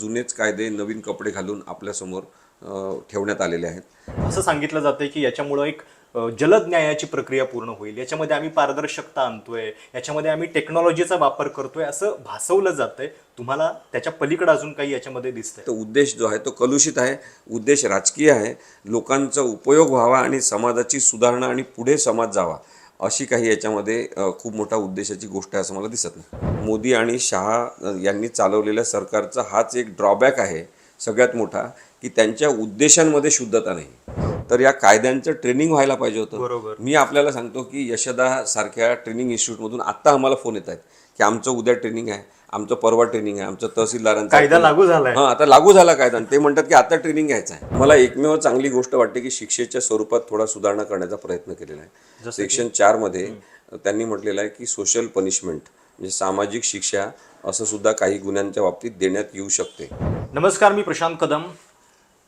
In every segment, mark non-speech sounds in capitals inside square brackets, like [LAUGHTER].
जुनेच कायदे नवीन कपडे घालून आपल्यासमोर ठेवण्यात आलेले आहेत. असं सांगितलं जातंय की याच्यामुळं एक जलद न्यायाची प्रक्रिया पूर्ण होईल. याच्यामध्ये आम्ही पारदर्शकता आणतोय. याच्यामध्ये आम्ही टेक्नॉलॉजीचा वापर करतोय असं भासवलं जातंय. तुम्हाला त्याच्या पलीकडे अजून काही याच्यामध्ये दिसतंय? तो उद्देश जो आहे तो कलुषित आहे. उद्देश राजकीय आहे. लोकांचा उपयोग व्हावा आणि समाजाची सुधारणा आणि पुढे समाज जावा. अशी काही याच्यामध्ये खूप मोठा उद्देशाची गोष्ट आहे असं मला दिसत नाही. मोदी आणि शहा यांनी चालवलेल्या सरकारचा हाच एक ड्रॉबॅक आहे सगळ्यात मोठा की त्यांच्या उद्देशांमध्ये शुद्धता नाही. तर या कायद्यांचं ट्रेनिंग व्हायला पाहिजे होतं. बरोबर. मी आपल्याला सांगतो की यशदा सारख्या ट्रेनिंग इन्स्टिट्यूटमधून आत्ता आम्हाला फोन येत आहेत की आमचं उद्या ट्रेनिंग आहे आमचं परवा ट्रेनिंग आहे आमचं तहसीलदारांचं कायदा लागू झालाय. हा आता लागू झाला कायदा आणि ते म्हणतात की आता ट्रेनिंग घ्यायचं आहे. मला एकमेव चांगली गोष्ट वाटते की शिक्षेच्या स्वरूपात थोडा सुधारणा करण्याचा प्रयत्न केलेला आहे. सेक्शन चारमध्ये त्यांनी म्हटलेलं आहे की सोशल पनिशमेंट म्हणजे सामाजिक शिक्षा असं सुद्धा काही गुन्ह्यांच्या बाबतीत देण्यात येऊ शकते. नमस्कार मी प्रशांत कदम.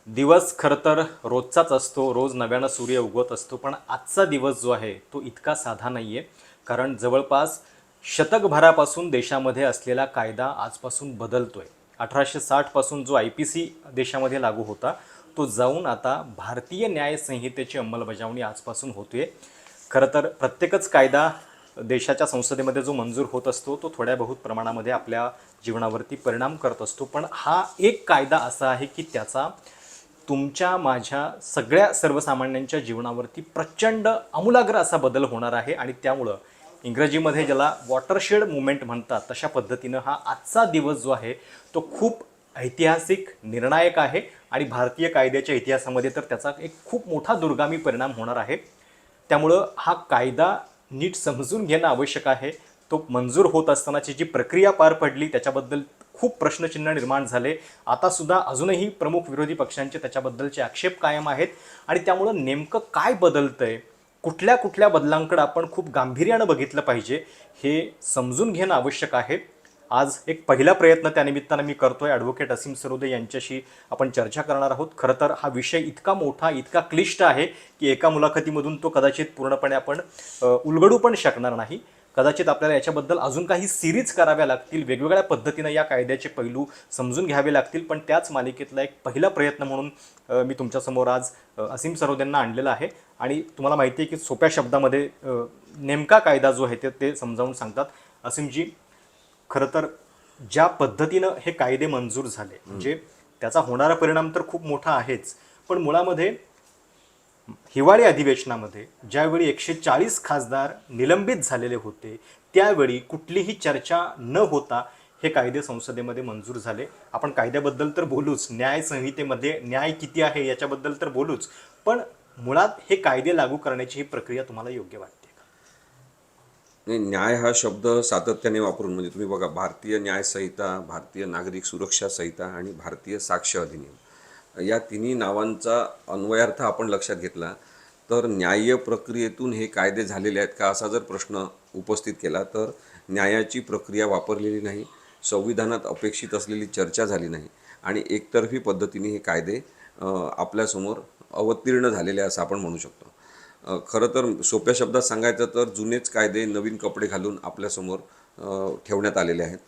दिवस खरं तर रोजचाच असतो रोज नव्यानं सूर्य उगवत असतो पण आजचा दिवस जो आहे तो इतका साधा नाही आहे कारण जवळपास शतकभरापासून देशामध्ये असलेला कायदा आजपासून बदलतोय. अठराशे साठपासून जो आय पी सी देशामध्ये लागू होता तो जाऊन आता भारतीय न्याय संहितेची अंमलबजावणी आजपासून होते खरं तर प्रत्येकच कायदा देशाच्या संसदेमध्ये जो मंजूर होत असतो तो थोड्या बहुत प्रमाणामध्ये आपल्या जीवनावरती परिणाम करत असतो. पण हा एक कायदा असा आहे की त्याचा तुमच्या माझ्या सगळ्या सर्वसामान्यांच्या जीवनावरती प्रचंड आमूलाग्र असा बदल होणार आहे आणि त्यामुळं इंग्रजीमध्ये ज्याला वॉटरशेड मुवमेंट म्हणतात तशा पद्धतीनं हा आजचा दिवस जो आहे तो खूप ऐतिहासिक निर्णायक आहे आणि भारतीय कायद्याच्या इतिहासामध्ये तर त्याचा एक खूप मोठा दुर्गामी परिणाम होणार आहे. त्यामुळं हा कायदा नीट समजून घेणं आवश्यक आहे. तो मंजूर होत असतानाची जी प्रक्रिया पार पडली त्याच्याबद्दल खूप प्रश्नचिन्ह निर्माण झाले. आता सुद्धा अजूनही प्रमुख विरोधी पक्षांचे त्याच्याबद्दलचे आक्षेप कायम आहेत आणि त्यामुळं नेमकं काय बदलतंय? कुठल्या कुठल्या बदलांकडे आपण खूप गांभीर्यानं बघितलं पाहिजे हे समजून घेणं आवश्यक आहे. आज एक पहिला प्रयत्न त्यानिमित्तानं मी करतोय. ॲडव्होकेट असीम सरोदे यांच्याशी आपण चर्चा करणार आहोत. खरं तर हा विषय इतका मोठा इतका क्लिष्ट आहे की एका मुलाखतीमधून तो कदाचित पूर्णपणे आपण उलगडू पण शकणार नाही. कदाचित आपल्याला याच्याबद्दल अजून काही सिरीज कराव्या लागतील वेगवेगळ्या पद्धतीनं या कायद्याचे पैलू समजून घ्यावे लागतील. पण त्याच मालिकेतला एक पहिला प्रयत्न म्हणून मी तुमच्यासमोर आज असीम सरोदेंना आणलेला आहे. आणि तुम्हाला माहिती आहे की सोप्या शब्दामध्ये नेमका कायदा जो आहे ते ते समजावून सांगतात. असीमजी खरं तर ज्या पद्धतीनं हे कायदे मंजूर झाले म्हणजे त्याचा होणारा परिणाम तर खूप मोठा आहेच पण मुळामध्ये हिवाळी अधिवेशनामध्ये ज्यावेळी एकशे चाळीस खासदार निलंबित झालेले होते त्यावेळी कुठलीही चर्चा न होता हे कायदे संसदेमध्ये मंजूर झाले. आपण कायद्याबद्दल तर बोलूच न्याय संहितेमध्ये न्याय किती आहे याच्याबद्दल तर बोलूच पण मुळात हे कायदे लागू करण्याची ही प्रक्रिया तुम्हाला योग्य वाटते नाही न्याय हा शब्द सातत्याने वापरून म्हणजे तुम्ही बघा भारतीय न्याय संहिता भारतीय नागरिक सुरक्षा संहिता आणि भारतीय साक्ष अधिनियम. या तिन्ही नावांचा अन्वयार्थ आपण लक्षात घेतला. तर न्याय प्रक्रियेतून हे कायदे झालेले आहेत का असा जर प्रश्न उपस्थित केला तर न्यायाची प्रक्रिया वापरलेली नाही संविधानात अपेक्षित असलेली चर्चा झाली नाही आणि एकतर्फी पद्धतीने हे कायदे आपल्यासमोर अवतीर्ण झालेले असं आपण म्हणू शकतो. खरं तर सोप्या शब्दात सांगायचं तर जुनेच कायदे नवीन कपडे घालून आपल्यासमोर ठेवण्यात आलेले आहेत.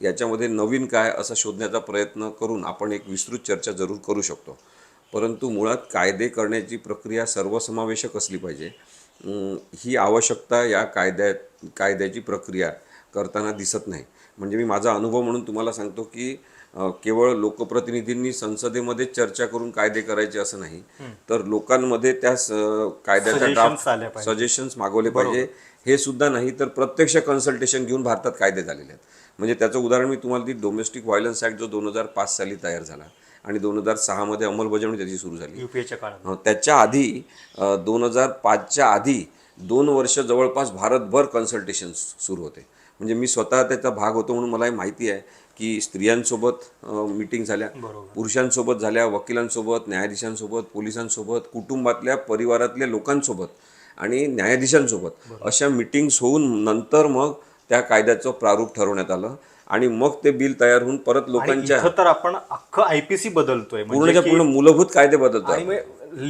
याच्यामध्ये नवीन काय असं शोधण्याचा प्रयत्न करून आपण एक विस्तृत चर्चा जरूर करू शकतो. परंतु मुळात कायदे करण्याची प्रक्रिया सर्वसमावेशक असली पाहिजे. ही आवश्यकता या कायद्यात कायद्याची प्रक्रिया करताना दिसत नाही. म्हणजे मी माझा अनुभव म्हणून तुम्हाला सांगतो की केवळ लोकप्रतिनिधींनी संसदेमध्ये चर्चा करून कायदे करायचे असं नाही. तर लोकांमध्ये त्या स- कायद्याचा Suggestions ड्राफ्ट. सजेशन्स मागवले पाहिजे. हे सुद्धा नाही तर प्रत्यक्ष कन्सल्टेशन घेऊन भारतात कायदे झालेले आहेत. म्हणजे त्याचं उदाहरण मी तुम्हाला ती डोमेस्टिक व्हायलन्स ॲक्ट जो दोन हजार पाच साली तयार झाला आणि दोन हजार सहामध्ये अंमलबजावणी त्याची सुरू झाली. युपीएच्या काळात. अं, त्याच्या आधी दोन हजार पाचच्या आधी दोन वर्ष जवळपास भारतभर कन्सल्टेशन्स सुरू होते. म्हणजे मी स्वतः त्याचा भाग होतो म्हणून मला हे माहिती आहे की स्त्रियांसोबत मीटिंग झाल्या. पुरुषांसोबत झाल्या वकिलांसोबत न्यायाधीशांसोबत पोलिसांसोबत कुटुंबातल्या परिवारातल्या लोकांसोबत आणि न्यायाधीशांसोबत. अशा मिटिंग्स होऊन नंतर मग त्या कायद्याचं प्रारूप ठरवण्यात आलं आणि मग ते बिल तयार होऊन परत लोकांच्या तर आपण अख्खं आयपीसी बदलतोय. म्हणजे पूर्णच्या पूर्ण मूलभूत कायदे बदलतात. आणि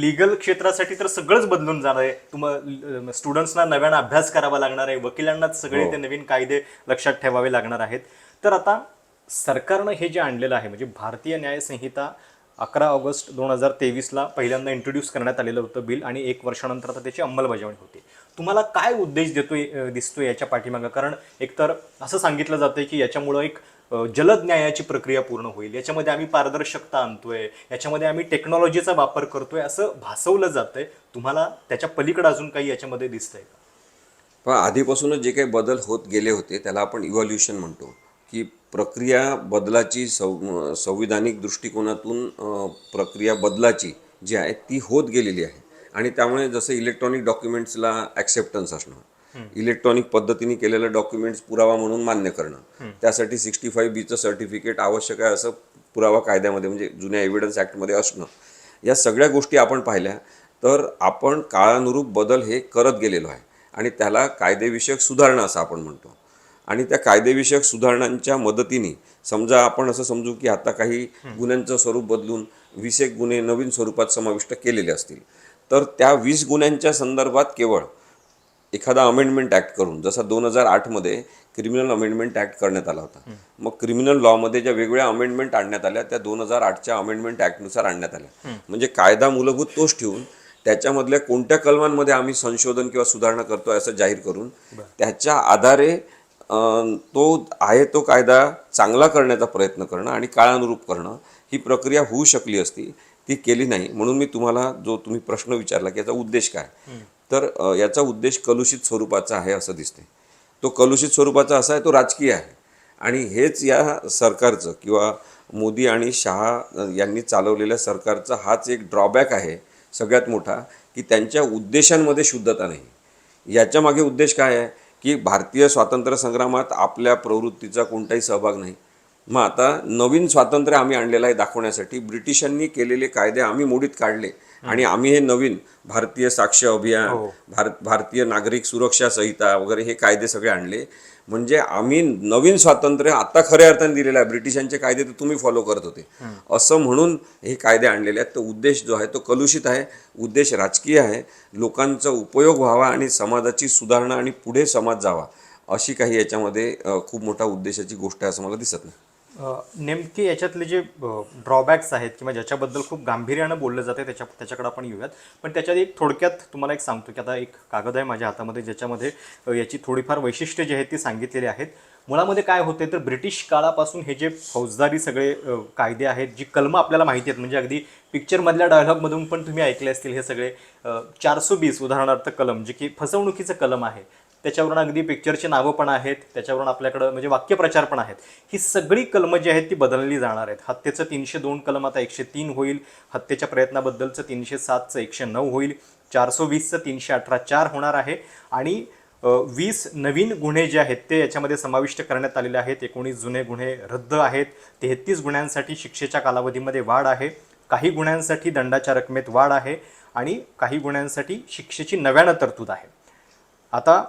लिगल क्षेत्रासाठी तर सगळंच बदलून जाणार आहे. तुम्हाला स्टुडंट्सना नव्यानं अभ्यास करावा लागणार आहे. वकिलांनाच सगळे हो. ते नवीन कायदे लक्षात ठेवावे लागणार आहेत. तर आता सरकारनं हे जे आणलेलं आहे म्हणजे भारतीय न्याय संहिता अकरा ऑगस्ट दोन हजार तेवीसला पहिल्यांदा इंट्रोड्यूस करण्यात आलेलं होतं बिल आणि एक वर्षानंतर आता त्याची अंमलबजावणी होते. तुम्हाला काय उद्देश देतोय दिसतोय याच्या पाठीमागं? कारण एकतर असं सांगितलं जातंय की याच्यामुळं एक जलद न्यायाची प्रक्रिया पूर्ण होईल. याच्यामध्ये आम्ही पारदर्शकता आणतोय. याच्यामध्ये आम्ही टेक्नॉलॉजीचा वापर करतोय असं भासवलं जातंय. तुम्हाला त्याच्या पलीकडे अजून काही याच्यामध्ये दिसतंय का? पण आधीपासूनच जे काही बदल होत गेले होते त्याला आपण इव्हॉल्युशन म्हणतो. की प्रक्रिया बदलाची सं संविधानिक दृष्टिकोनातून प्रक्रिया बदलाची जी आहे ती होत गेलेली आहे. आणि त्यामुळे जसं इलेक्ट्रॉनिक डॉक्युमेंट्सला ॲक्सेप्टन्स असणं इलेक्ट्रॉनिक पद्धतीने केलेलं डॉक्युमेंट्स पुरावा म्हणून मान्य करणं त्यासाठी सिक्स्टी फाईव्ह बीचं सर्टिफिकेट आवश्यक आहे असं पुरावा कायद्यामध्ये म्हणजे जुन्या एव्हिडन्स ॲक्टमध्ये असणं या सगळ्या गोष्टी आपण पाहिल्या तर आपण काळानुरूप बदल हे करत गेलेलो आहे. आणि त्याला कायदेविषयक सुधारणा असं आपण म्हणतो. आणि त्या कायदेविषयक सुधारणांच्या मदतीने समजा आपण असं समजू की आता काही गुन्ह्यांचं स्वरूप बदलून वीस एक गुन्हे नवीन स्वरूपात समाविष्ट केलेले असतील तर त्या वीस गुन्ह्यांच्या संदर्भात केवळ एखादा अमेंडमेंट ॲक्ट करून जसा दोन हजार आठमध्ये क्रिमिनल अमेंडमेंट ॲक्ट करण्यात आला होता. मग क्रिमिनल लॉमध्ये ज्या वेगवेगळ्या अमेंडमेंट आणण्यात आल्या त्या दोन हजार आठच्या अमेंडमेंट ॲक्टनुसार आणण्यात आल्या. म्हणजे कायदा मूलभूत तोच ठेवून त्याच्यामधल्या कोणत्या कलमांमध्ये आम्ही संशोधन किंवा सुधारणा करतोय असं जाहीर करून त्याच्या आधारे तो आहे तो कायदा चांगला करण्याचा प्रयत्न करणं आणि काळानुरूप करणं ही प्रक्रिया होऊ शकली असती ती केली नाही. म्हणून मी तुम्हाला जो तुम्ही प्रश्न विचारला की याचा उद्देश काय? तर याचा उद्देश कलुषित स्वरूपाचा आहे असं दिसते. तो कलुषित स्वरूपाचा असा आहे तो राजकीय आहे. आणि हेच या सरकारचं किंवा मोदी आणि शहा यांनी चालवलेल्या सरकारचा हाच एक ड्रॉबॅक आहे सगळ्यात मोठा की त्यांच्या उद्देशांमध्ये शुद्धता नाही. याच्या मागे उद्देश काय आहे? की भारतीय स्वातंत्र्य संग्रामात आपल्या प्रवृत्तीचा कोणताही सहभाग नाही. मग आता नवीन स्वातंत्र्य आम्ही आणलेलं आहे दाखवण्यासाठी. ब्रिटिशांनी केलेले कायदे आम्ही मोडीत काढले. आणि आम्ही हे नवीन भारतीय साक्ष अभियान भारत भारतीय नागरिक सुरक्षा संहिता वगैरे हे कायदे सगळे आणले. म्हणजे आम्ही नवीन स्वातंत्र्य आता खऱ्या अर्थाने दिलेलं आहे. ब्रिटिशांचे कायदे तर तुम्ही फॉलो करत होते. असं म्हणून हे कायदे आणलेले आहेत. तो उद्देश जो आहे तो कलुषित आहे. उद्देश राजकीय आहे. लोकांचा उपयोग व्हावा आणि समाजाची सुधारणा आणि पुढे समाज जावा अशी काही याच्यामध्ये खूप मोठा उद्देशाची गोष्ट आहे असं मला दिसत नाही. नेमके याच्यातले जे ड्रॉबॅक्स आहेत किंवा ज्याच्याबद्दल खूप गांभीर्यानं बोललं जाते त्याच्या त्याच्याकडे आपण येऊयात. पण त्याच्यात एक थोडक्यात तुम्हाला एक सांगतो की आता एक कागद आहे माझ्या हातामध्ये ज्याच्यामध्ये याची थोडीफार वैशिष्ट्य जी आहेत ती सांगितलेली आहेत. मुळामध्ये काय होते तर ब्रिटिश काळापासून हे जे फौजदारी सगळे कायदे आहेत जी कलमं आपल्याला माहिती आहेत म्हणजे अगदी पिक्चरमधल्या डायलॉगमधून पण तुम्ही ऐकले असतील हे सगळे चारसो बीस उदाहरणार्थ कलम जे की फसवणुकीचं कलम आहे. त्याच्यावरून अगदी पिक्चरची नावं पण आहेत त्याच्यावरून आपल्याकडं म्हणजे वाक्यप्रचार पण आहेत. ही सगळी कलमं जी आहेत ती बदलली जाणार आहेत. हत्येचं तीनशे दोन कलम आता एकशे तीन होईल. हत्येच्या प्रयत्नाबद्दलचं तीनशे सातचं एकशे नऊ होईल. चारशे वीसचं तीनशे अठरा चार होणार आहे. आणि वीस नवीन गुन्हे जे आहेत ते याच्यामध्ये समाविष्ट करण्यात आलेले आहेत. एकोणीस जुने गुन्हे रद्द आहेत. तेहतीस गुन्ह्यांसाठी शिक्षेच्या कालावधीमध्ये वाढ आहे. काही गुन्ह्यांसाठी दंडाच्या रकमेत वाढ आहे. आणि काही गुन्ह्यांसाठी शिक्षेची नव्यानं तरतूद आहे. आता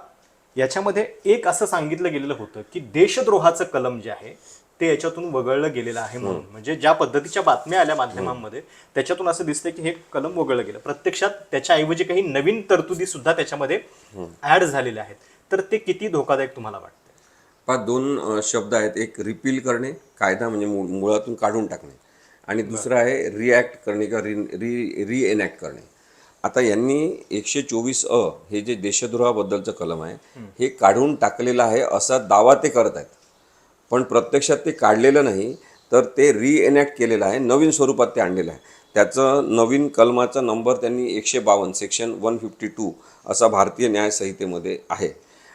याच्यामध्ये एक असं सांगितलं गेलेलं होतं की देशद्रोहाचं कलम जे आहे ते याच्यातून वगळलं गेलेलं आहे म्हणून. म्हणजे ज्या पद्धतीच्या बातम्या आल्या माध्यमांमध्ये त्याच्यातून असं दिसतंय की हे कलम वगळलं गेलं. प्रत्यक्षात त्याच्याऐवजी काही नवीन तरतुदी सुद्धा त्याच्यामध्ये ऍड झालेल्या आहेत. तर ते किती धोकादायक तुम्हाला वाटतं पहा दोन शब्द आहेत. एक रिपील करणे. कायदा म्हणजे मुळातून काढून टाकणे. आणि दुसरं आहे रिॲक्ट करणे किंवा रि रि रिएनॅक्ट करणे. आता यांनी एकशे चोवीस अ हे जे देशद्रोहाबद्दलचं कलम आहे हे काढून टाकलेलं आहे असा दावा ते करत आहेत. पण प्रत्यक्षात ते काढलेलं नाही तर ते रिएनॅक्ट केलेलं आहे नवीन स्वरूपात ते आणलेलं आहे. त्याचं नवीन कलमाचा नंबर त्यांनी एकशे बावन्न सेक्शन वन फिफ्टी टू असा भारतीय न्याय संहितेमध्ये आहे.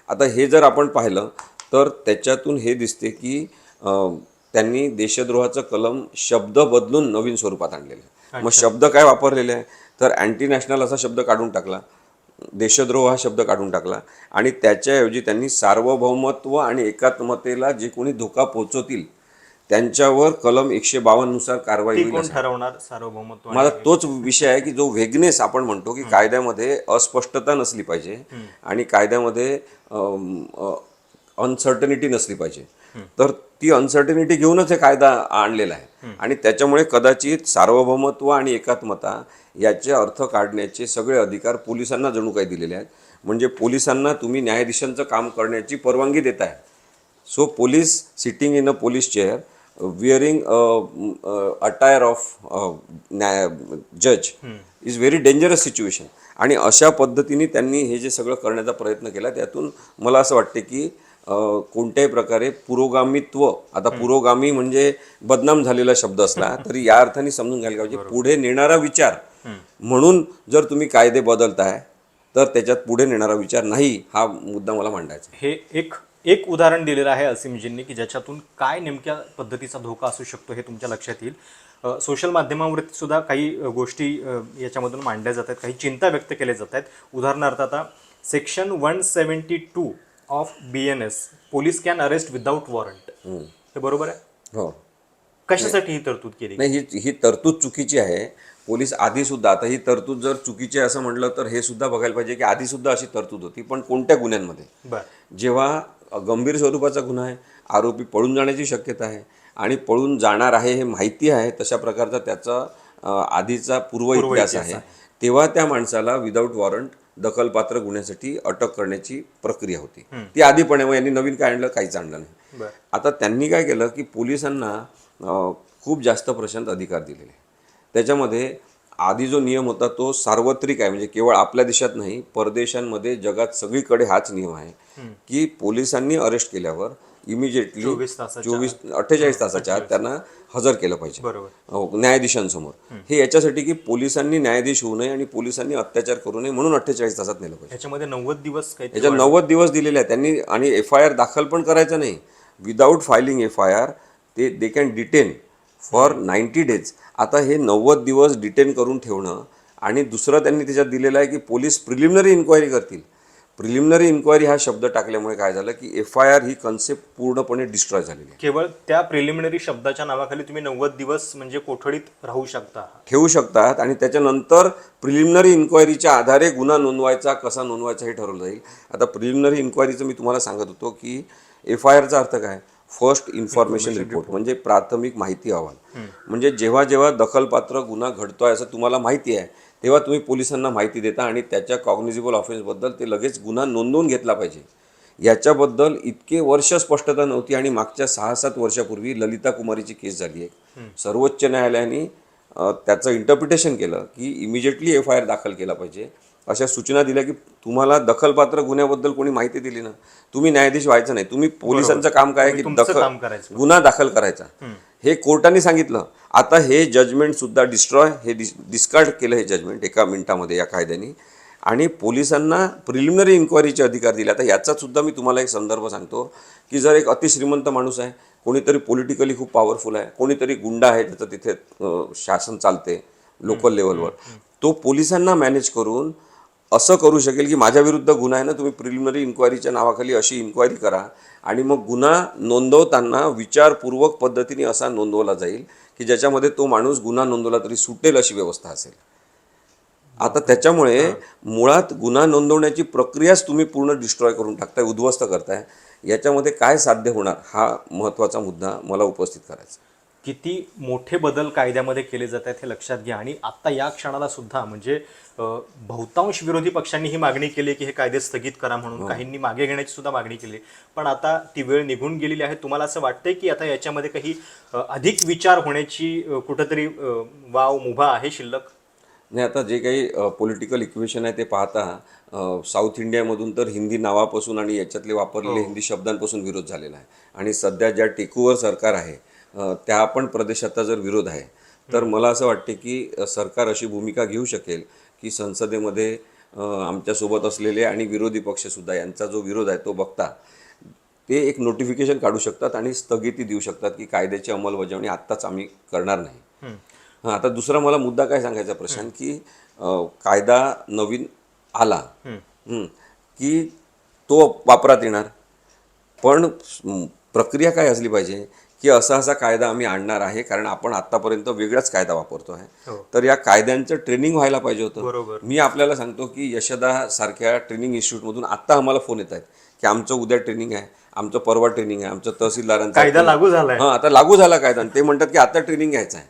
आता हे जर आपण पाहिलं तर त्याच्यातून हे दिसते की त्यांनी देशद्रोहाचं कलम शब्द बदलून नवीन स्वरूपात आणलेलं आहे. मग शब्द काय वापरलेले आहे? तर अँटी नॅशनल असा शब्द काढून टाकला. देशद्रोह हा शब्द काढून टाकला. आणि त्याच्याऐवजी त्यांनी सार्वभौमत्व आणि एकात्मतेला जे कोणी धोका पोहोचवतील त्यांच्यावर कलम एकशे बावन्ननुसार कारवाई. ठरवणार सार्वभौमत्व मला तोच विषय आहे की जो वेगनेस आपण म्हणतो की कायद्यामध्ये अस्पष्टता नसली पाहिजे आणि कायद्यामध्ये अनसर्टनिटी नसली पाहिजे. तर ती अनसर्टनिटी घेऊनच हे कायदा आणलेला आहे. आणि त्याच्यामुळे कदाचित सार्वभौमत्व आणि एकात्मता याचे अर्थ काढण्याचे सगळे अधिकार पोलिसांना जणू काही दिलेले आहेत. म्हणजे पोलिसांना तुम्ही न्यायाधीशांचं काम करण्याची परवानगी देताय. So police sitting in a police chair wearing attire of न्याय जज इज व्हेरी डेंजरस सिच्युएशन आणि अशा पद्धतीने त्यांनी हे जे सगळं करण्याचा प्रयत्न केला त्यातून मला असं वाटते की कोणत्याही प्रकारे पुरोगामित्व आता पुरोगामी म्हणजे बदनाम झालेला शब्द असला [LAUGHS] तरी या अर्थाने समजून घ्यायला पाहिजे. पुढे नेणारा विचार. म्हणून जर तुम्ही कायदे बदलताय तर त्याच्यात पुढे नेणारा विचार नाही हा मुद्दा मला मांडायचा. हे एक एक उदाहरण दिलेलं आहे असीमजींनी की ज्याच्यातून काय नेमक्या पद्धतीचा धोका असू शकतो हे तुमच्या लक्षात येईल. सोशल माध्यमावरती सुद्धा काही गोष्टी याच्यामधून मांडल्या जातात काही चिंता व्यक्त केल्या जात आहेत उदाहरणार्थ आता section one seventy two of B N S. Police can arrest without warrant. हे बरोबर आहे? हो. कशासाठी ही तरतूद केली? नाही ही ही तरतूद चुकीची आहे. पोलीस आधी सुद्धा आता ही तरतूद जर चुकीची आहे असं म्हटलं तर हे सुद्धा बघायला पाहिजे की आधी सुद्धा अशी तरतूद होती पण कोणत्या गुन्ह्यांमध्ये? जेव्हा गंभीर स्वरूपाचा गुन्हा आहे आरोपी पळून जाण्याची शक्यता आहे आणि पळून जाणार आहे हे माहिती आहे तशा प्रकारचा त्याचा आधीचा पूर्व इतिहास आहे. तेव्हा त्या माणसाला विदाऊट वॉरंट दखलपात्र गुन्ह्यासाठी अटक करण्याची प्रक्रिया होती. ती आधीपणे मग यांनी नवीन काय आणलं काहीच आणलं नाही. आता त्यांनी काय केलं की पोलिसांना खूप जास्त प्रशांत अधिकार दिलेले. त्याच्यामध्ये आधी जो नियम होता तो सार्वत्रिक आहे. म्हणजे केवळ आपल्या देशात नाही परदेशांमध्ये जगात सगळीकडे हाच नियम आहे की पोलिसांनी अरेस्ट केल्यावर इमिजिएटली चोवीस अठ्ठेचाळीस तासाच्या आत त्यांना हजर केलं पाहिजे. बरोबर. न्यायाधीशांसमोर. हे याच्यासाठी की पोलिसांनी न्यायाधीश होऊ नये आणि पोलिसांनी अत्याचार करू नये म्हणून अठ्ठेचाळीस तासात नेलं पाहिजे. याच्यामध्ये नव्वद दिवस काही याच्यात नव्वद दिवस दिलेले आहेत. त्यांनी आणि एफ आय आर दाखल पण करायचं नाही. Without filing F I R ते they can detain for ninety days आता हे नव्वद दिवस डिटेन करून ठेवणं आणि दुसरं त्यांनी त्याच्यात दिलेलं आहे की पोलीस प्रिलिमिनरी इन्क्वायरी करतील. प्रिलिमिनरी इन्क्वायरी हा शब्द टाकल्यामुळे काय झालं की एफ आय आर ही कन्सेप्ट पूर्णपणे डिस्ट्रॉय झालेली आहे. केवळ त्या प्रिलिमिनरी शब्दाच्या नावाखाली तुम्ही नव्वद दिवस म्हणजे कोठडीत राहू शकता. ठेवू शकतात आणि त्याच्यानंतर प्रिलिमिनरी इन्क्वायरीच्या आधारे गुन्हा नोंदवायचा कसा नोंदवायचा हे ठरवलं जाईल. आता प्रिलिमिनरी इन्क्वायरीचं मी तुम्हाला सांगत होतो की एफ आय आरचा अर्थ काय? फर्स्ट इन्फॉर्मेशन रिपोर्ट म्हणजे प्राथमिक माहिती अहवाल. म्हणजे जेव्हा जेव्हा दखलपात्र गुन्हा घडतोय असं तुम्हाला माहिती आहे तेव्हा तुम्ही पोलिसांना माहिती देता आणि त्याच्या कॉग्निजिबल ऑफेन्सबद्दल ते लगेच गुन्हा नोंदवून घेतला पाहिजे. याच्याबद्दल इतके वर्ष स्पष्टता नव्हती आणि मागच्या सहा सात वर्षापूर्वी ललिता कुमारीची केस झाली आहे सर्वोच्च न्यायालयाने त्याचं इंटरप्रिटेशन केलं की इमिजिएटली एफ आय आर दाखल केला पाहिजे. अशा सूचना दिल्या की तुम्हाला दखलपात्र गुन्ह्याबद्दल कोणी माहिती दिली ना तुम्ही न्यायाधीश व्हायचं नाही. तुम्ही पोलिसांचं काम काय की दखल. गुन्हा दाखल करायचा. हे कोर्टाने सांगितलं. आता हे जजमेंट सुद्धा डिस्ट्रॉय हे डिस्कार्ड केलं हे जजमेंट एका मिनिटामध्ये या कायद्याने. आणि पोलिसांना प्रिलिमिनरी इन्क्वायरीचे अधिकार दिले. आता याचा सुद्धा मी तुम्हाला एक संदर्भ सांगतो की जर एक अतिश्रीमंत माणूस आहे कोणीतरी पॉलिटिकली खूप पॉवरफुल आहे कोणीतरी गुंडा आहे त्याचं तिथे शासन चालते लोकल लेवलवर तो पोलिसांना मॅनेज करून असं करू शकेल की माझ्या विरुद्ध गुन्हा आहे ना तुम्ही प्रिलिमिनरी इन्क्वायरीच्या नावाखाली अशी इन्क्वायरी करा. आणि मग गुन्हा नोंदवताना विचारपूर्वक पद्धतीने असा नोंदवला जाईल की ज्याच्यामध्ये तो माणूस गुन्हा नोंदवला तरी सुटेल अशी व्यवस्था असेल. आता त्याच्यामुळे मुळात गुन्हा नोंदवण्याची प्रक्रियाच तुम्ही पूर्ण डिस्ट्रॉय करून टाकताय उद्ध्वस्त करताय. याच्यामध्ये काय साध्य होणार हा महत्त्वाचा मुद्दा मला उपस्थित करायचा किती मोठे बदल कायद्यामध्ये केले जात आहेत हे लक्षात घ्या. आणि आत्ता या क्षणाला सुद्धा म्हणजे बहुतांश विरोधी पक्षांनी ही मागणी केली की हे कायदे स्थगित करा म्हणून. काहींनी मागे घेण्याची सुद्धा मागणी केली. पण आता ती वेळ निघून गेलेली आहे. तुम्हाला असं वाटतंय की आता याच्यामध्ये काही अधिक विचार होण्याची कुठंतरी वाव मुभा आहे शिल्लक? नाही आता जे काही पॉलिटिकल इक्वेशन आहे ते पाहता साऊथ इंडियामधून तर हिंदी नावापासून आणि याच्यातले वापरलेले हिंदी शब्दांपासून विरोध झालेला आहे. आणि सध्या ज्या टेकूवर सरकार आहे त्या पण प्रदेशाचा जर विरोध आहे तर मला असं वाटते की सरकार अशी भूमिका घेऊ शकेल की संसदेमध्ये आमच्यासोबत असलेले आणि विरोधी पक्षसुद्धा यांचा जो विरोध आहे तो बघता ते एक नोटिफिकेशन काढू शकतात आणि स्थगिती देऊ शकतात की कायद्याची अंमलबजावणी आत्ताच आम्ही करणार नाही. हां आता दुसरा मला मुद्दा काय सांगायचा प्रशांत की कायदा नवीन आला हं, की तो वापरात येणार पण प्रक्रिया काय असली पाहिजे की असा असा कायदा आम्ही आणणार आहे कारण आपण आतापर्यंत वेगळाच कायदा वापरतो आहे हो. तर या कायद्यांचं ट्रेनिंग व्हायला पाहिजे होतं. बरोबर. मी आपल्याला सांगतो की यशदा सारख्या ट्रेनिंग इन्स्टिट्यूटमधून आत्ता आम्हाला फोन येत आहेत की आमचं उद्या ट्रेनिंग आहे आमचं परवा ट्रेनिंग आहे आमचं तहसीलदारांचं कायदा लागू झालाय. हां आता लागू झाला कायदा आणि ते म्हणतात की आता ट्रेनिंग घ्यायचं आहे.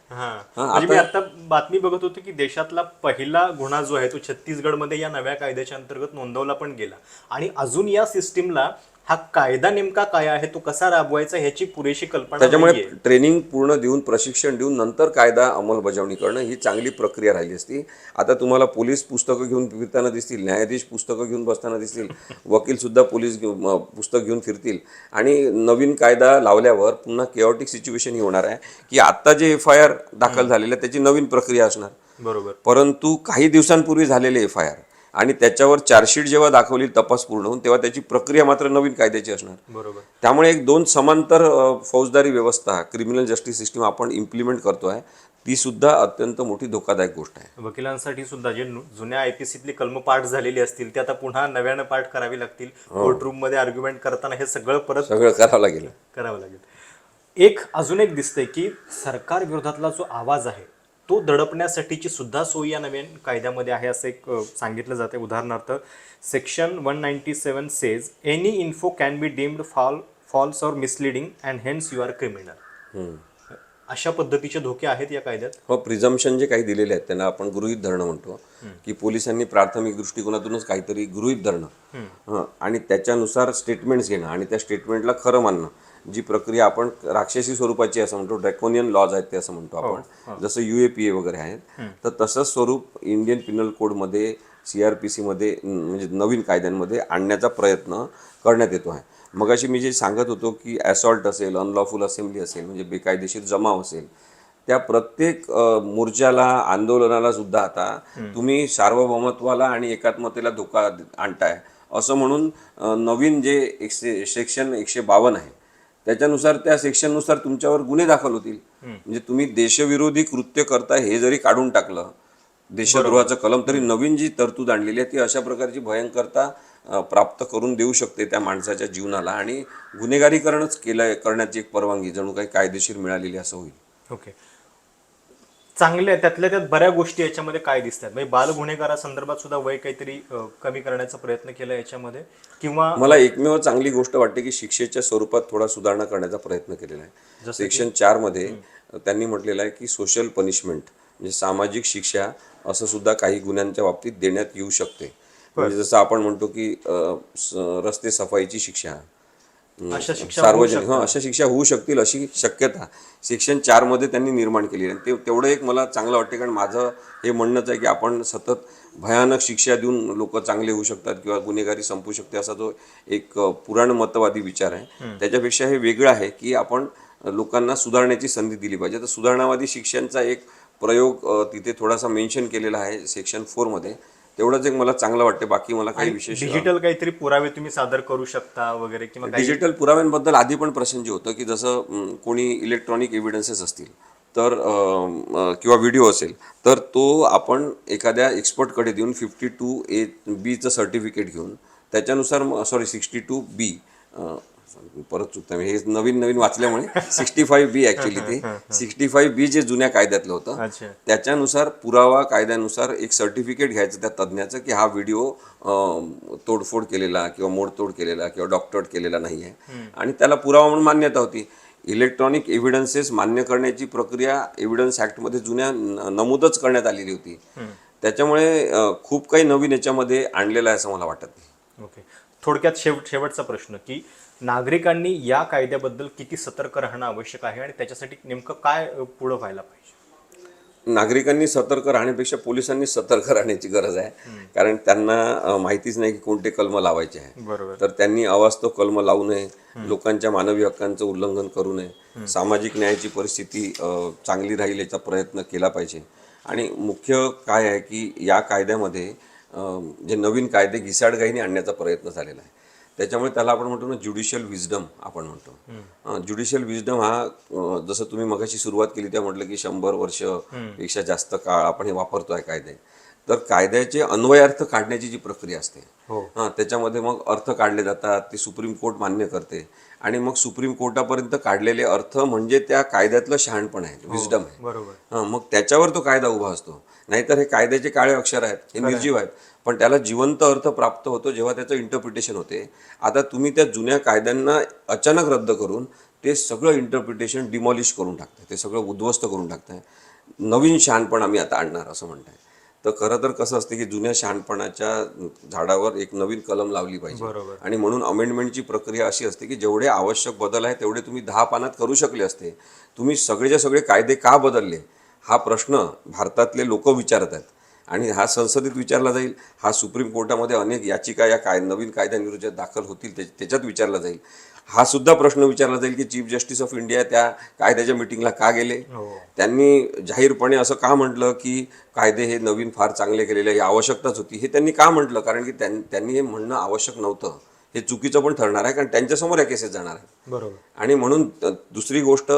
म्हणजे आता बातमी बघत होतो की देशातला पहिला गुन्हा जो आहे तो छत्तीसगडमध्ये या नव्या कायद्याच्या अंतर्गत नोंदवला पण गेला. आणि अजून या सिस्टीमला हा कायदा नेमका काय आहे? तो कसा राबवायचा ह्याची पुरेशी कल्पना त्याच्यामुळे नाहीये. ट्रेनिंग पूर्ण देऊन प्रशिक्षण देऊन नंतर कायदा अंमलबजावणी करणं ही चांगली प्रक्रिया राहिली असती. आता तुम्हाला पोलीस पुस्तकं घेऊन फिरताना दिसतील न्यायाधीश पुस्तकं घेऊन बसताना दिसतील वकील सुद्धा पोलीस म, पुस्तक घेऊन फिरतील. आणि नवीन कायदा लावल्यावर पुन्हा केऑटिक सिच्युएशन ही होणार आहे की आत्ता जे एफ आय आर दाखल झालेलं आहे त्याची नवीन प्रक्रिया असणार. बरोबर. परंतु काही दिवसांपूर्वी झालेले एफ आय आर आणि त्याच्यावर चार्जशीट जेव्हा दाखवली तपास पूर्ण होऊन तेव्हा त्याची प्रक्रिया मात्र नवीन कायद्याची असणार. बरोबर. त्यामुळे एक दोन समांतर फौजदारी व्यवस्था क्रिमिनल जस्टिस सिस्टीम आपण इम्प्लिमेंट करतो आहे ती सुद्धा अत्यंत मोठी धोकादायक गोष्ट आहे. वकिलांसाठी सुद्धा जे जुन्या आयपीसीतली कलम पाठ झालेली असतील ते आता पुन्हा नव्यानं पाठ करावी लागतील. कोर्टरूममध्ये आर्ग्युमेंट करताना हे सगळं परत सगळं करावं लागेल. करावं लागेल. एक अजून एक दिसतंय की सरकार विरोधातला जो आवाज आहे तो दडपण्यासाठीची सुद्धा सोय या नवीन कायद्यामध्ये आहे असं एक सांगितलं जाते उदाहरणार्थ section one ninety seven says any info can be deemed fall false or misleading and hence you are criminal. अशा पद्धतीचे धोके आहेत या कायद्यात? हो प्रिझम्पशन जे काही दिलेले आहेत त्यांना आपण गृहित धरणं म्हणतो. की पोलिसांनी प्राथमिक दृष्टिकोनातूनच काहीतरी गृहित धरणं. आणि त्याच्यानुसार स्टेटमेंट्स घेणं आणि त्या स्टेटमेंटला खरं मानणं. जी प्रक्रिया आपण राक्षसी स्वरूपाची असं म्हणतो ड्रॅकोनियन लॉज आहेत ते असं म्हणतो आपण. जसं यू ए पी ए वगैरे आहेत तर तसंच स्वरूप इंडियन पिनल कोडमध्ये सी आर पी सीमध्ये म्हणजे नवीन कायद्यांमध्ये आणण्याचा प्रयत्न करण्यात येतो आहे. मगाशी मी जे सांगत होतो की ॲसॉल्ट असेल अनलॉफुल असेंब्ली असेल म्हणजे बेकायदेशीर जमाव असेल त्या प्रत्येक मोर्चाला आंदोलनाला सुद्धा आता तुम्ही सार्वभौमत्वाला आणि एकात्मतेला धोका आणताय. असं म्हणून नवीन जे एकशे सेक्शन एकशे बावन्न आहे त्याच्यानुसार त्या सेक्शननुसार तुमच्यावर गुन्हे दाखल होतील. म्हणजे तुम्ही देशविरोधी कृत्य करताय हे जरी काढून टाकलं देशद्रोहाचं कलम तरी नवीन जी तरतूद आणलेली आहे ती अशा प्रकारची भयंकरता प्राप्त करून देऊ शकते त्या माणसाच्या जीवनाला. आणि गुन्हेगारीकरणच केलं करण्याची एक परवानगी जणू काही कायदेशीर मिळालेली असं होईल. ओके. चांगल्या त्यातल्या त्यात बऱ्या गोष्टी याच्यामध्ये काय दिसतात? म्हणजे बाल गुन्हेगारासंदर्भात सुद्धा वय काहीतरी अ, कमी करण्याचा प्रयत्न केला याच्यामध्ये? किंवा मला एकमेव चांगली गोष्ट वाटते की शिक्षेच्या स्वरूपात थोडा सुधारणा करण्याचा प्रयत्न केलेला आहे. सेक्शन चारमध्ये त्यांनी म्हटलेलं आहे की सोशल पनिशमेंट म्हणजे सामाजिक शिक्षा असं सुद्धा काही गुन्ह्यांच्या बाबतीत देण्यात येऊ शकते. म्हणजे जसं आपण म्हणतो की अ, स- रस्ते सफाईची शिक्षा अशा शिक्षा होऊ सार्वजनिक हा अशा शिक्षा होऊ शकतील अशी शक्यता. सेक्शन चारमध्ये त्यांनी निर्माण केली आहे ते तेवढं एक मला चांगलं वाटते कारण माझं हे म्हणणंच आहे की आपण सतत भयानक शिक्षा देऊन लोक चांगले होऊ शकतात किंवा गुन्हेगारी संपू शकते असा जो एक पुराण मतवादी विचार आहे. त्याच्यापेक्षा हे वेगळं आहे की आपण लोकांना सुधारण्याची संधी दिली पाहिजे. तर सुधारणावादी शिक्षणाचा एक प्रयोग तिथे थोडासा मेन्शन केलेला आहे सेक्शन फोरमध्ये. तेवढंच एक मला चांगलं वाटते बाकी मला काही विशेष डिजिटल काहीतरी पुरावे तुम्ही सादर करू शकता वगैरे किंवा डिजिटल पुराव्यांबद्दल आधी पण प्रश्न जे होतं की जसं कोणी इलेक्ट्रॉनिक एव्हिडन्सेस असतील तर किंवा व्हिडिओ असेल तर तो आपण एखाद्या एक्सपर्टकडे देऊन फिफ्टी टू ए बीचं सर्टिफिकेट घेऊन त्याच्यानुसार सॉरी सिक्स्टी टू बी परत चुकतं मी हे नवीन नवीन वाचल्यामुळे सिक्स्टी फाईव्ह बी ॲक्च्युली ते सिक्स्टी फाईव्ह बी जे जुन्या कायद्यातलं होतं त्याच्यानुसार पुरावा कायद्यानुसार एक सर्टिफिकेट घ्यायचं त्या तज्ज्ञाचं की हा व्हिडिओ तोडफोड केलेला किंवा मोडतोड केलेला किंवा डॉक्टरेट केलेला नाही आहे आणि त्याला पुरावा म्हणून मान्यता होती. इलेक्ट्रॉनिक एव्हिडन्सेस मान्य करण्याची प्रक्रिया एव्हिडन्स ॲक्टमध्ये जुन्या नमूदच करण्यात आलेली होती. त्याच्यामुळे खूप काही नवीन याच्यामध्ये आणलेलं आहे असं मला वाटत नाही. ओके. थोडक्यात शेवट शेवटचा प्रश्न की नागरिकांनी या कायद्याबद्दल किती सतर्क राहणं आवश्यक आहे आणि त्याच्यासाठी नेमकं काय पुढं व्हायला पाहिजे? नागरिकांनी सतर्क राहण्यापेक्षा पोलिसांनी सतर्क राहण्याची गरज आहे. कारण त्यांना माहितीच नाही की कोणते कलम लावायचे आहे. तर त्यांनी अवास्तव कलम लावू नये. लोकांच्या मानवी हक्कांचं उल्लंघन करू नये. सामाजिक न्यायाची परिस्थिती चांगली राहील याचा प्रयत्न केला पाहिजे. आणि मुख्य काय आहे की या कायद्यामध्ये जे नवीन कायदे घिसाडघाईने आणण्याचा प्रयत्न झालेला आहे. त्याच्यामुळे त्याला आपण म्हणतो ना ज्युडिशियल विजडम आपण म्हणतो. ज्युडिशियल विजडम हा जसं तुम्ही मगाशी सुरुवात केली त्या म्हटलं की शंभर वर्षपेक्षा जास्त काळ आपण हे वापरतोय कायदे. तर कायद्याचे अन्वयार्थ काढण्याची जी प्रक्रिया असते हो. हां त्याच्यामध्ये मग अर्थ काढले जातात ते सुप्रीम कोर्ट मान्य करते आणि मग सुप्रीम कोर्टापर्यंत काढलेले अर्थ म्हणजे त्या कायद्यातलं शहाणपण आहे विजडम आहे. बरोबर. हां मग त्याच्यावर तो कायदा उभा असतो. नाहीतर हे कायद्याचे काळे अक्षर आहेत हे निर्जीव आहेत. पण त्याला जिवंत अर्थ प्राप्त होतो जेव्हा त्याचं इंटरप्रिटेशन होते. आता तुम्ही त्या जुन्या कायद्यांना अचानक रद्द करून ते सगळं इंटरप्रिटेशन डिमॉलिश करून टाकताय. ते सगळं उद्ध्वस्त करून टाकताय. नवीन शहाणपण आम्ही आता आणणार असं म्हणताय. तर खरं तर कसं असते की जुन्या शहाणपणाच्या झाडावर एक नवीन कलम लावली पाहिजे. बरोबर. आणि म्हणून अमेंडमेंटची प्रक्रिया अशी असते की जेवढे आवश्यक बदल आहे तेवढे तुम्ही दहा पानात करू शकले असते. तुम्ही सगळेच्या सगळे कायदे का बदलले? हा प्रश्न भारतातले लोक विचारत आहेत. आणि हा संसदेत विचारला जाईल. हा सुप्रीम कोर्टामध्ये अनेक याचिका या काय नवीन कायद्यांविरुद्ध दाखल होतील त्या- त्याच्यात विचारला जाईल. हा सुद्धा प्रश्न विचारला जाईल की चीफ जस्टिस ऑफ इंडिया त्या कायद्याच्या मिटिंगला का गेले? हो. त्यांनी जाहीरपणे असं का म्हटलं की कायदे हे नवीन फार चांगले केलेले ही आवश्यकताच होती? हे त्यांनी का म्हटलं? कारण की त्यां- त्यांनी हे म्हणणं आवश्यक नव्हतं. हे चुकीचं पण ठरणार आहे कारण त्यांच्यासमोर या केसेस जाणार आहेत. बरोबर. आणि म्हणून दुसरी गोष्ट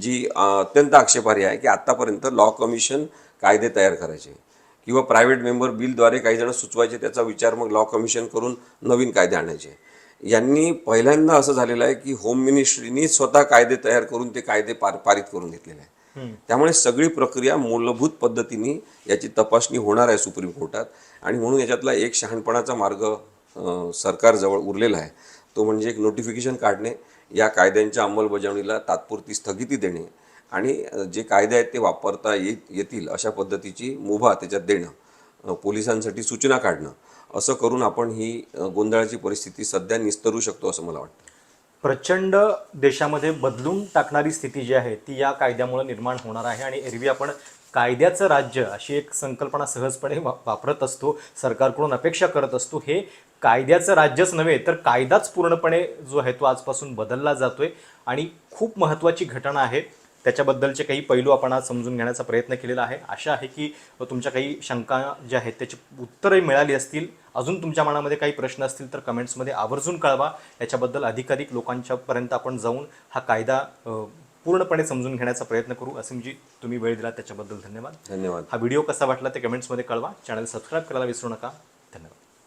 जी अत्यंत आक्षेपार्ह आहे की आत्तापर्यंत लॉ कमिशन कायदे तयार करायचे. किंवा प्रायव्हेट मेंबर बिलद्वारे काही जण सुचवायचे त्याचा विचार मग लॉ कमिशन करून नवीन कायदे आणायचे. यांनी पहिल्यांदा असं झालेलं आहे की होम मिनिस्ट्रीनी स्वतः कायदे तयार करून ते कायदे पार पारित करून घेतलेले आहे त्यामुळे सगळी प्रक्रिया मूलभूत पद्धतीने याची तपासणी होणार आहे सुप्रीम कोर्टात. आणि म्हणून याच्यातला एक शहाणपणाचा मार्ग सरकारजवळ उरलेला आहे. तो म्हणजे एक नोटिफिकेशन काढणे या कायद्यांच्या अंमलबजावणीला तात्पुरती स्थगिती देणे आणि जे कायदे आहेत ते वापरता येत येतील अशा पद्धतीची मुभा त्याच्यात देणं पोलिसांसाठी सूचना काढणं असं करून आपण ही गोंधळाची परिस्थिती सध्या निस्तरू शकतो असं मला वाटतं. प्रचंड देशामध्ये बदलून टाकणारी स्थिती जी आहे ती या कायद्यामुळे निर्माण होणार आहे आणि एरवी आपण कायद्याचं राज्य अशी एक संकल्पना सहजपणे वा- वापरत असतो सरकारकडून अपेक्षा करत असतो हे कायद्याचं राज्यच नव्हे तर कायदाच पूर्णपणे जो आहे तो आजपासून बदलला जातोय आणि खूप महत्त्वाची घटना आहे. त्याच्याबद्दलचे काही पैलू आपण आज समजून घेण्याचा प्रयत्न केलेला आहे. आशा आहे की तुमच्या काही शंका ज्या आहेत त्याची उत्तरही मिळाली असतील. अजून तुमच्या मनामध्ये काही प्रश्न असतील तर कमेंट्समध्ये आवर्जून कळवा. याच्याबद्दल अधिकाधिक लोकांच्यापर्यंत आपण जाऊन हा कायदा पूर्णपणे समजून घेण्याचा प्रयत्न करू. असे जी तुम्ही वेळ दिला त्याच्याबद्दल धन्यवाद. धन्यवाद. हा व्हिडिओ कसा वाटला ते कमेंट्समध्ये कळवा. चॅनल सबस्क्राईब करायला विसरू नका.